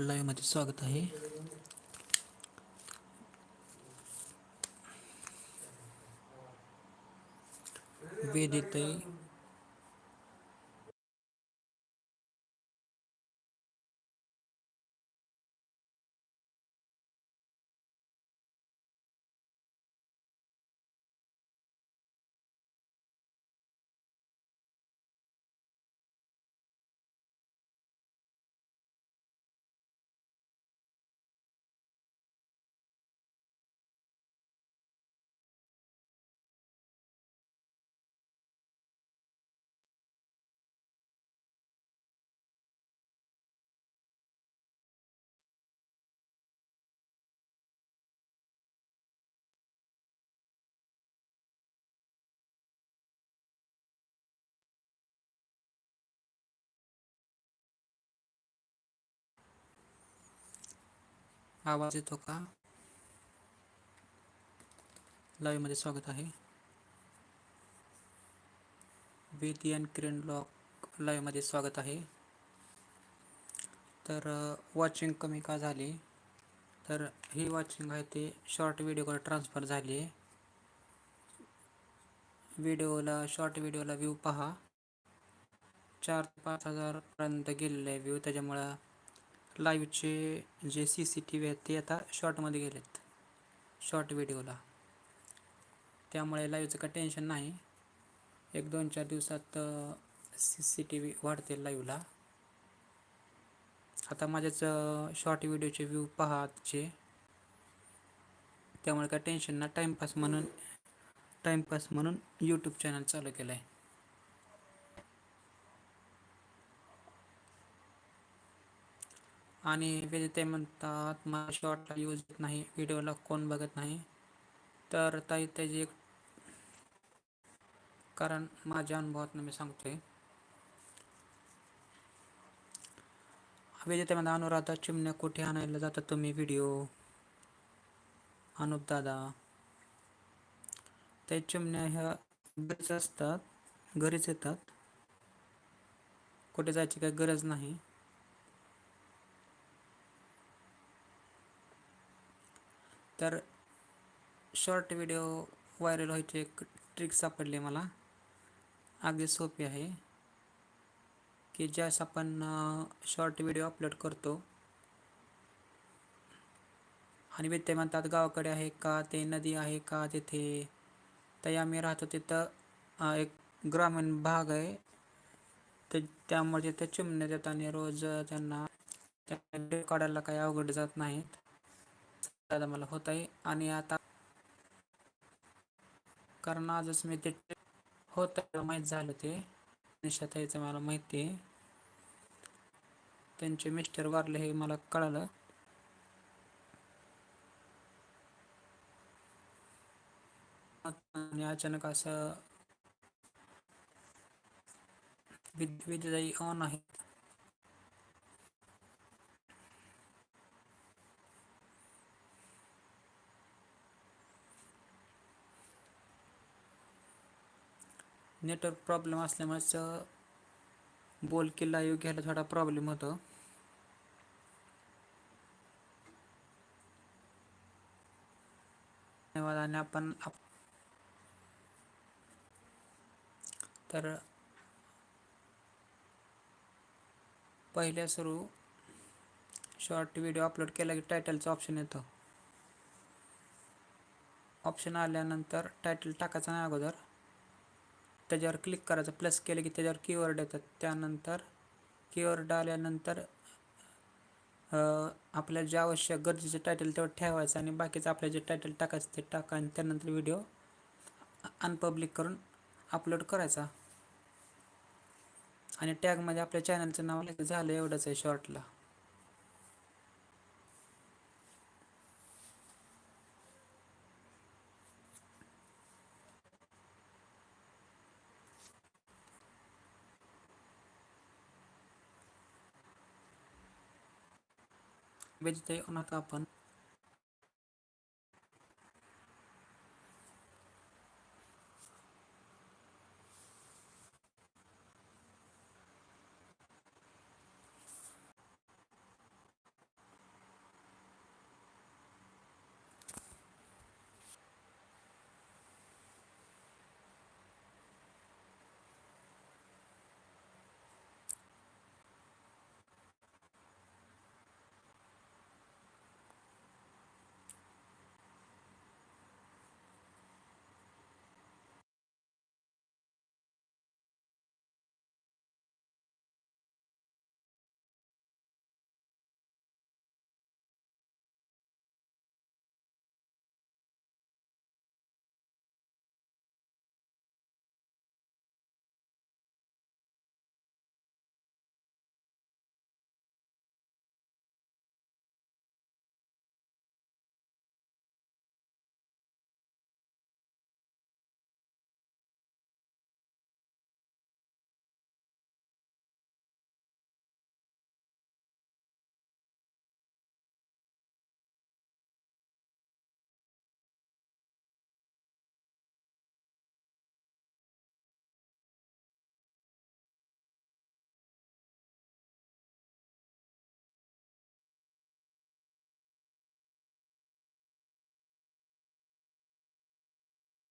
लाईव्हमध्ये स्वागत आहे. वेदिताई आवाज येतो का? लाईव्हमध्ये स्वागत आहे. वेदी अँड किरण ब्लॉग लाईव्हमध्ये स्वागत आहे. तर वॉचिंग कमी का झाली? तर ही वॉचिंग आहे ते शॉर्ट व्हिडिओकडे ट्रान्सफर झाली आहे. व्हिडिओला शॉर्ट व्हिडिओला व्ह्यू पहा. चार ते पाच हजारपर्यंत गेलेले आहे व्ह्यू त्याच्यामुळं लाईव्हचे जे सी सी टी व्ही आहेत ते आता शॉर्टमध्ये गेलेत. शॉर्ट व्हिडिओला त्यामुळे लाईव्हचं काही टेन्शन नाही. एक दोन चार दिवसात सी सी टी व्ही वाढते लाईव्हला आता माझ्याच शॉर्ट व्हिडिओचे व्ह्यू पहाचे त्यामुळे काय टेन्शन ना टाईमपास म्हणून टाईमपास म्हणून यूट्यूब चॅनल चालू केलं आहे आणि ते म्हणतात मला शॉर्टला यूज येत नाही व्हिडिओला कोण बघत नाही. तर ताई त्याची एक कारण माझ्या अनुभवातून मी सांगतोय. विजेते म्हणता अनुराधा चिमण्या कुठे आणायला जातात तुम्ही व्हिडिओ? अनुप दादा. त्या चिमण्या ह्या घरीच असतात घरीच येतात. कुठे जायची काही गरज नाही. तर शॉर्ट व्हिडिओ व्हायरल व्हायची एक ट्रिक सापडली मला. अगदी सोपी आहे. की ज्यास आपण शॉर्ट व्हिडिओ अपलोड करतो. आणि ते म्हणतात गावाकडे आहे का ते नदी आहे का तिथे. तर आम्ही राहतो तिथं एक ग्रामीण भाग आहे. ते त्यामुळे तिथे चिमण्यात येतात आणि रोज त्यांना काढायला काही अवघड जात नाहीत. दादा मला होत आहे. आणि आता कारण आजच मी ते होत माहीत झालं ते. निशाताईचं मला माहिती आहे. त्यांचे मिस्टर वारले हे मला कळालं. आणि अचानक असं विद्युत ऑन आहे. नेटवर्क प्रॉब्लेम असल्यामुळेच बोल की लाईव्ह घ्यायला थोडा प्रॉब्लेम होतो. धन्यवाद आणि आपण तर पहिल्या सुरू शॉर्ट व्हिडिओ अपलोड केला की टायटलचा ऑप्शन येतो. ऑप्शन आल्यानंतर टायटल टाकायचं नाही अगोदर. त्याच्यावर क्लिक करायचं. प्लस केलं की त्याच्यावर कीवर्ड येतात. त्यानंतर कीवर्ड आल्यानंतर आपल्याला जे आवश्यक गरजेचे टायटल तेवढं ठेवायचं आणि बाकीचं आपल्या जे टायटल टाकायचं ते टाका आणि त्यानंतर व्हिडिओ अनपब्लिक करून अपलोड करायचा. आणि टॅगमध्ये आपल्या चॅनलचं नाव लिहायचं. झालं एवढंच आहे शॉर्टला वेजिते आपण